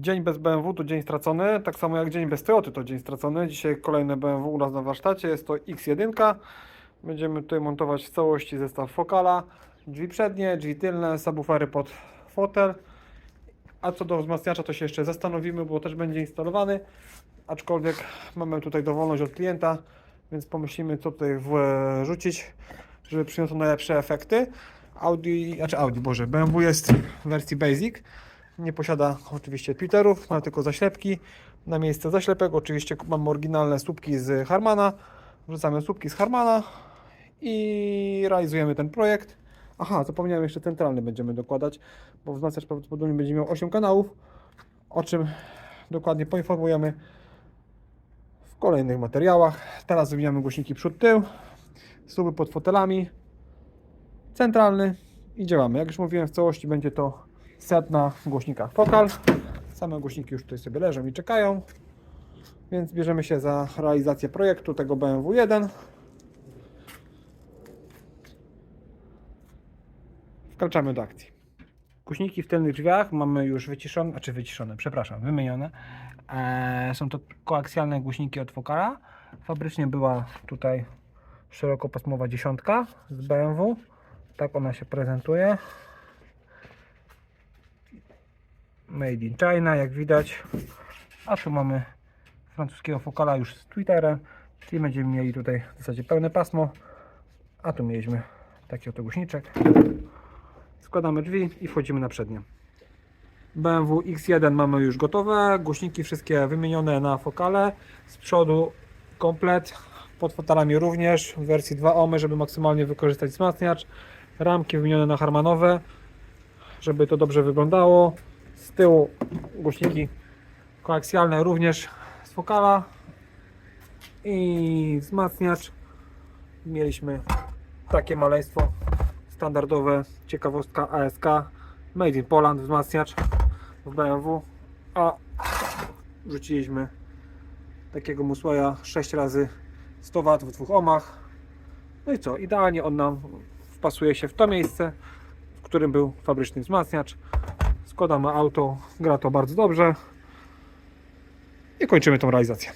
Dzień bez BMW to dzień stracony, tak samo jak dzień bez Toyoty to dzień stracony. Dzisiaj kolejne BMW u nas na warsztacie, jest to X1. Będziemy tutaj montować w całości zestaw fokala, drzwi przednie, drzwi tylne, subwoofery pod fotel. A co do wzmacniacza to się jeszcze zastanowimy, bo też będzie instalowany. Aczkolwiek mamy tutaj dowolność od klienta, więc pomyślimy co tutaj wrzucić, żeby przyniosło najlepsze efekty. Audi, znaczy Audi, Boże, BMW jest w wersji Basic. Nie posiada oczywiście Twitterów, ma tylko zaślepki. Na miejsce zaślepek oczywiście mamy oryginalne słupki z Harmana. Wrzucamy słupki z Harmana i realizujemy ten projekt. Aha, zapomniałem jeszcze centralny będziemy dokładać, bo wzmacniacz prawdopodobnie będzie miał 8 kanałów, o czym dokładnie poinformujemy w kolejnych materiałach. Teraz wymieniamy głośniki przód-tył, słupy pod fotelami, centralny i działamy. Jak już mówiłem, w całości będzie to set na głośnikach Focal. Same głośniki już tutaj sobie leżą i czekają, więc bierzemy się za realizację projektu tego BMW 1. Wkraczamy do akcji. Głośniki w tylnych drzwiach mamy już wyciszone, znaczy wyciszone, przepraszam, wymienione. Eee, są to koaksjalne głośniki od Focala. Fabrycznie była tutaj szerokopasmowa dziesiątka z BMW. Tak ona się prezentuje. Made in China, jak widać. A tu mamy francuskiego Focala już z Twitterem, czyli będziemy mieli tutaj w zasadzie pełne pasmo. A tu mieliśmy taki oto głośniczek. Składamy drzwi i wchodzimy na przednie. BMW X1 mamy już gotowe, głośniki wszystkie wymienione na fokale. Z przodu komplet, pod fotelami również, w wersji 2 ohmy, żeby maksymalnie wykorzystać wzmacniacz. Ramki wymienione na harmanowe, żeby to dobrze wyglądało. Z tyłu głośniki koaksjalne również z fokala i wzmacniacz. Mieliśmy takie maleństwo standardowe, ciekawostka ASK Made in Poland, wzmacniacz w BMW, a wrzuciliśmy takiego musłaya 6 razy 100 W w dwóch ohmach. No i co, idealnie on nam wpasuje się w to miejsce, w którym był fabryczny wzmacniacz. Składamy auto, gra to bardzo dobrze i kończymy tą realizację.